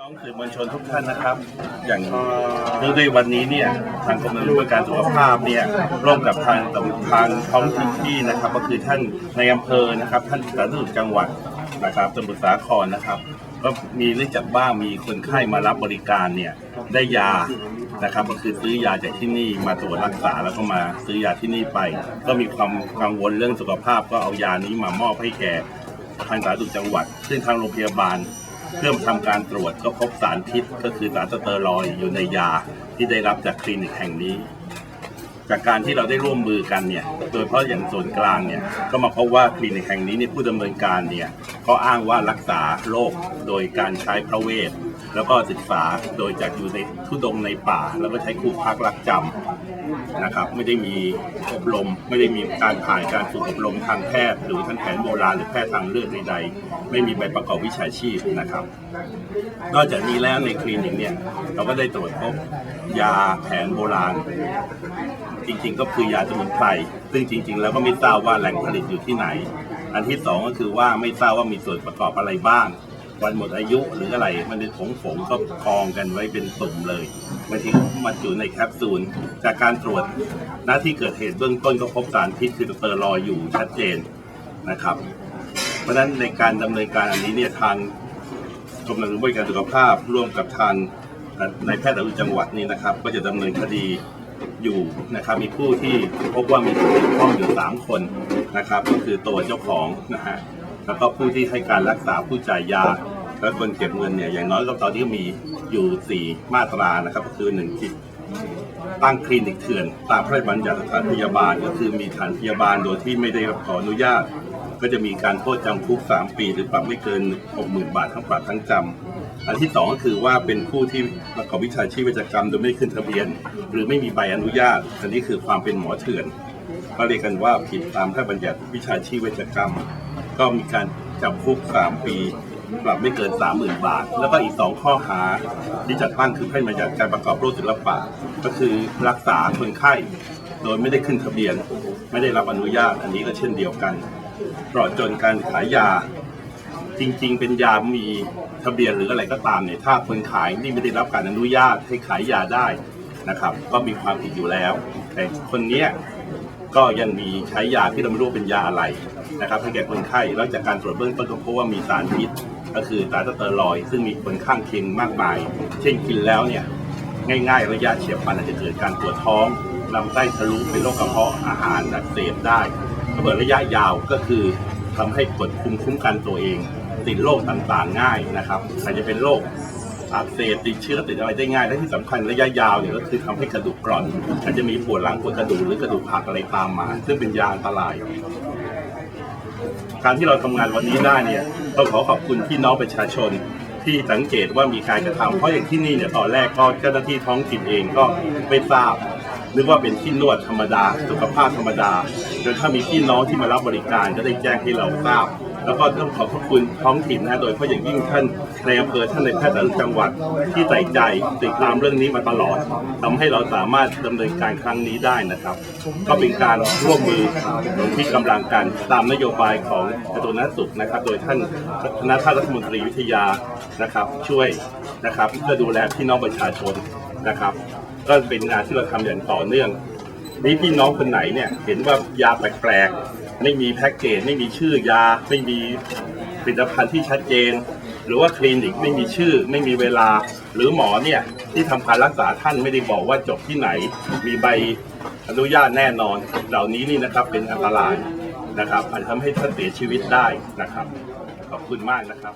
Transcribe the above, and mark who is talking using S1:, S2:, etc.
S1: น้องสื่อมวลชนทุกท่านนะครับ อย่างเนื่องด้วยวันนี้เนี่ยทางกรมอำนวยการสุขภาพเนี่ยร่วมกับทางทางท้องถิ่นที่นะครับก็คือท่านในอำเภอนะครับ ท่านสาธารณสุขจังหวัดนะครับสมุทรสาครนะครับ ก็มีเรื่องจากบ้างมีคนไข้มารับบริการเนี่ยได้ยานะครับก็คือซื้อยาจากที่นี่มาตรวจรักษาแล้วก็มาซื้อยาที่นี่ไป ก็มีความกังวลเรื่องสุขภาพก็เอายานี้มามอบให้แก่ทางสาธารณสุขจังหวัด ซึ่งทางโรงพยาบาล เริ่มทำการตรวจก็พบสารพิษก็คือสารสเตอรอยอยู่ในยาที่ได้รับจากคลินิกแห่งนี้ จากการที่เราได้ร่วมมือกันเนี่ย โดยเฉพาะอย่างส่วนกลางเนี่ย ก็มาพบว่าคลินิกแห่งนี้เนี่ยผู้ดำเนินการเนี่ยก็อ้างว่ารักษาโรคโดยการใช้พระเวท แล้วก็ศึกษาโดยจากอยู่ในทุดงในป่า แล้วก็ใช้ครูพักรักจำ นะครับ ไม่ได้มีอบรม ไม่ได้มีการผ่านการฝึกอบรมทางแพทย์หรือทางแผนโบราณหรือแพทย์ทางเลือกใดๆ ไม่มีใบประกอบวิชาชีพนะครับ นอกจากนี้แล้วในคลินิกเนี่ยเราก็ได้ตรวจพบยาแผนโบราณ จริงๆ ก็คือยาสมุนไพรซึ่งจริง ๆ แล้วก็ไม่ทราบว่าแหล่งผลิตอยู่ที่ไหน อันที่สองก็คือว่าไม่ทราบว่ามีส่วนประกอบอะไรบ้าง วันหมดอายุหรืออะไร มันเป็นผงผงก็กองกันไว้เป็นตุ่มเลยบางทีก็มาอยู่ในแคปซูล จากการตรวจหน้าที่เกิดเหตุเบื้องต้นก็พบสารพิษคือเตอรอยอยู่ชัดเจนนะครับ เพราะฉะนั้นในการดำเนินการอันนี้เนี่ยทางกรมบริการสุขภาพร่วมกับทางในายแพทย์อรุจังหวัดนี่นะครับ ก็จะดำเนินคดีอยู่นะครับมีผู้ที่พบว่ามีส่วนเกี่ยวข้องอยู่สามคนนะครับ ก็คือตัวเจ้าของนะฮะ แล้วก็ผู้ที่ให้การรักษาผู้จ่ายยา และคนเก็บเงินเนี่ยอย่างน้อยก็ตอนนี้มีอยู่สี่มาตรานะครับ ก็คือหนึ่งจิตตั้งคลินิกเถื่อน ตามพระราชบัญญัติสถานพยาบาล ก็คือมีสถานพยาบาลโดยที่ไม่ได้รับขออนุญาต ก็จะมีการโทษจำคุก 3 ปี หรือปรับไม่เกิน 60,000 บาททั้งปรับทั้งจำอันที่สองก็คือว่าเป็นผู้ที่ประกอบวิชาชีพเวชกรรมโดยไม่ขึ้นทะเบียน หรือไม่มีใบอนุญาต อันนี้คือความเป็นหมอเถื่อนก็เรียกกันว่าผิดตามพระราชบัญญัติวิชาชีพเวชกรรม ก็มีการจำคุก 3 ปี ปรับไม่เกิน 30,000 บาท แล้วก็อีก 2 ข้อหาที่จัดตั้งคือให้มาจากการประกอบโรคศิลปะ ก็คือรักษาคนไข้ โดยไม่ได้ขึ้นทะเบียน ไม่ได้รับอนุญาตอันนี้ก็เช่นเดียวกันตลอดจนการขายยา จริง ๆ เป็นยามีทะเบียนหรืออะไรก็ตามเนี่ยถ้าคนขายนี่ไม่ได้รับการอนุญาตให้ขายยาได้นะครับ ก็มีความผิดอยู่แล้ว แต่คนเนี้ย ก็ยังมีใช้ยาที่เราไม่รู้เป็นยาอะไรนะครับให้แก่คนไข้แล้วจากการตรวจเบื้องต้นก็พบว่ามีสารพิษก็คือสารสเตอรอยซึ่งมีผลข้างเคียงมากมาย เช่นกินแล้วเนี่ยง่าย ๆ ระยะเฉียบพลันอาจจะเกิดการปวดท้องลำไส้ทะลุเป็นโรคกระเพาะอาหารอักเสบได้ระเบิดระยะยาวก็คือทำให้ปวดคุมคุ้มกันตัวเอง ติดโรคต่างๆง่ายนะครับอาจจะเป็นโรค อักเสบติดเชื้อติดอะไรได้ง่ายและที่สำคัญระยะยาวเนี่ยก็คือทำให้กระดูกกร่อนอาจจะมีปวดหลังปวดกระดูกหรือกระดูกหักอะไรตามมา ซึ่งเป็นยาอันตราย การที่เราทำงานวันนี้ได้เนี่ยต้องขอขอบคุณพี่น้องประชาชนที่สังเกตว่ามีการกระทำเพราะอย่างที่นี่เนี่ยตอนแรกก็เจ้าหน้าที่ท้องถิ่นเองก็ไม่ทราบนึกว่าเป็นที่นวดธรรมดา สุขภาพธรรมดาจนถ้ามีพี่น้องที่มารับบริการก็ได้แจ้งให้เราทราบ แล้วก็ต้องขอบพระคุณท้องถิ่นนะโดยเฉพาะอย่างยิ่งท่านในอำเภอท่านในแพทย์แต่ละจังหวัดที่ใส่ใจติดตามเรื่องนี้มาตลอดทำให้เราสามารถดำเนินการครั้งนี้ได้นะครับ ก็เป็นการร่วมมือที่กำลังกันตามนโยบายของกระทรวงสาธารณสุขนะครับ โดยท่านคณะท่านรัฐมนตรีวิทยานะครับ ช่วยนะครับเพื่อดูแลพี่น้องประชาชนนะครับ ก็เป็นงานที่เราทำอย่างต่อเนื่องนี่พี่น้องคนไหนเนี่ยเห็นว่ายาแปลก ไม่มีแพ็กเกจไม่มีชื่อยา ไม่มีผลิตภัณฑ์ที่ชัดเจน หรือว่าคลินิกไม่มีชื่อ ไม่มีเวลา หรือหมอเนี่ยที่ทำการรักษาท่านไม่ได้บอกว่าจบที่ไหน มีใบอนุญาตแน่นอน เหล่านี้นี่นะครับเป็นอันตรายนะครับอาจจะทำให้ท่านเสียชีวิตได้นะครับ ขอบคุณมากนะครับ